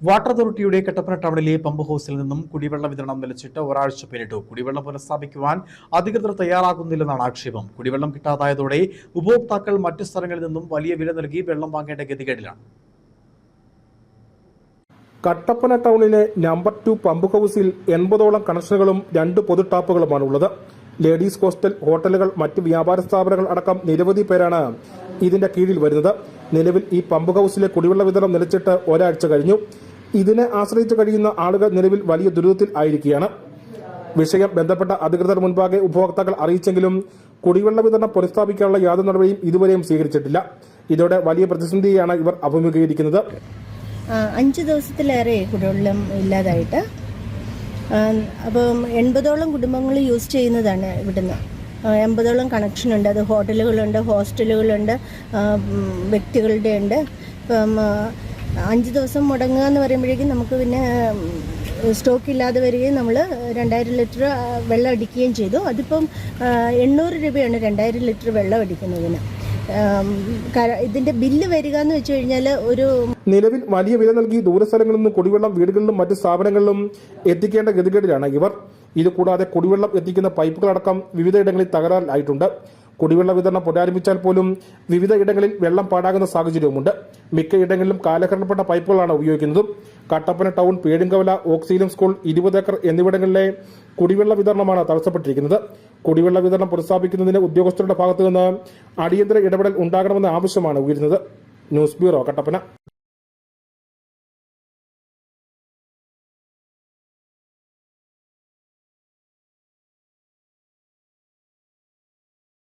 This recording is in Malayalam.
വാട്ടർ അതോറിറ്റിയുടെ കട്ടപ്പന ടൗണിലെ പമ്പ് ഹൗസിൽ നിന്നും കുടിവെള്ള വിതരണം നിലച്ചിട്ട് ഒരാഴ്ച പിന്നിട്ടു. കുടിവെള്ളം പുനഃസ്ഥാപിക്കുവാൻ അധികൃതർ തയ്യാറാകുന്നില്ലെന്നാണ് ആക്ഷേപം. കുടിവെള്ളം കിട്ടാതായതോടെ ഉപഭോക്താക്കൾ മറ്റു സ്ഥലങ്ങളിൽ നിന്നും വലിയ വില നൽകി വെള്ളം വാങ്ങേണ്ട ഗതികേടിലാണ്. കട്ടപ്പന ടൗണിലെ നമ്പർ ടു പമ്പ് ഹൗസിൽ എൺപതോളം കണക്ഷനുകളും രണ്ട് പൊതു ടാപ്പുകളുമാണ് ഉള്ളത് ലേഡീസ് ഹോസ്റ്റൽ ഹോട്ടലുകൾ മറ്റ് വ്യാപാര സ്ഥാപനങ്ങൾ അടക്കം നിരവധി പേരാണ് ഇതിന്റെ കീഴിൽ വരുന്നത്. നിലവിൽ ഈ പമ്പ് ഹൗസിലെ കുടിവെള്ള വിതരണം നിലച്ചിട്ട് ഒരാഴ്ച കഴിഞ്ഞു. ഇതിനെ ആശ്രയിച്ച് കഴിയുന്ന ആളുകൾ നിലവിൽ വലിയ ദുരിതത്തിൽ ആയിരിക്കുകയാണ്. വിഷയം ബന്ധപ്പെട്ട അധികൃതർ മുൻപാകെ ഉപഭോക്താക്കൾ അറിയിച്ചെങ്കിലും കുടിവെള്ള വിതരണം പുനഃസ്ഥാപിക്കാനുള്ള യാതൊരു നടപടിയും ഇതുവരെയും സ്വീകരിച്ചിട്ടില്ല. ഇതോടെ വലിയ പ്രതിസന്ധിയാണ് ഇവർ അഭിമുഖീകരിക്കുന്നത്. അഞ്ചു ദിവസത്തിലേറെ കുടിവെള്ളം ഇല്ലാതായിട്ട് അപ്പം എൺപതോളം കുടുംബങ്ങൾ യൂസ് ചെയ്യുന്നതാണ് ഇവിടുന്ന്. എൺപതോളം കണക്ഷൻ ഉണ്ട് അത് ഹോട്ടലുകളുണ്ട് ഹോസ്റ്റലുകളുണ്ട് വ്യക്തികളുടെ ഉണ്ട് ഇപ്പം അഞ്ച് ദിവസം മുടങ്ങുക എന്ന് പറയുമ്പോഴേക്കും നമുക്ക് പിന്നെ സ്റ്റോക്ക് ഇല്ലാതെ വരികയും നമ്മൾ രണ്ടായിരം ലിറ്റർ വെള്ളം അടിക്കുകയും ചെയ്തു. അതിപ്പം എണ്ണൂറ് രൂപയാണ് രണ്ടായിരം ലിറ്റർ വെള്ളം അടിക്കുന്നതിന്. കര- ബില്ല് വരിക എന്ന് വെച്ച് കഴിഞ്ഞാൽ ഒരു നിലവിൽ വലിയ വില നൽകി ദൂരസ്ഥലങ്ങളിൽ നിന്നും കുടിവെള്ളം വീടുകളിലും മറ്റു സ്ഥാപനങ്ങളിലും എത്തിക്കേണ്ട ഗതികേടിലാണ് ഇവർ. ഇത് കൂടാതെ കുടിവെള്ളം എത്തിക്കുന്ന പൈപ്പുകളടക്കം വിവിധയിടങ്ങളിൽ തകരാറിലായിട്ടുണ്ട്. കുടിവെള്ള വിതരണം പുനരാരംഭിച്ചാൽ പോലും വിവിധ ഇടങ്ങളിൽ വെള്ളം പാടാകുന്ന സാഹചര്യവുമുണ്ട്. മിക്ക ഇടങ്ങളിലും കാലഹരണപ്പെട്ട പൈപ്പുകളാണ് ഉപയോഗിക്കുന്നത്. Kattappana town Pedinkavala oxygen school ഇരുപത് ഏക്കർ എന്നിവിടങ്ങളിലെ കുടിവെള്ള വിതരണമാണ് തടസ്സപ്പെട്ടിരിക്കുന്നത്. കുടിവെള്ള വിതരണം പുനഃസ്ഥാപിക്കുന്നതിന് ഉദ്യോഗസ്ഥരുടെ ഭാഗത്തുനിന്ന് അടിയന്തര ഇടപെടൽ ഉണ്ടാകണമെന്ന ആവശ്യമാണ് ഉയരുന്നത്. News bureau Kattappana.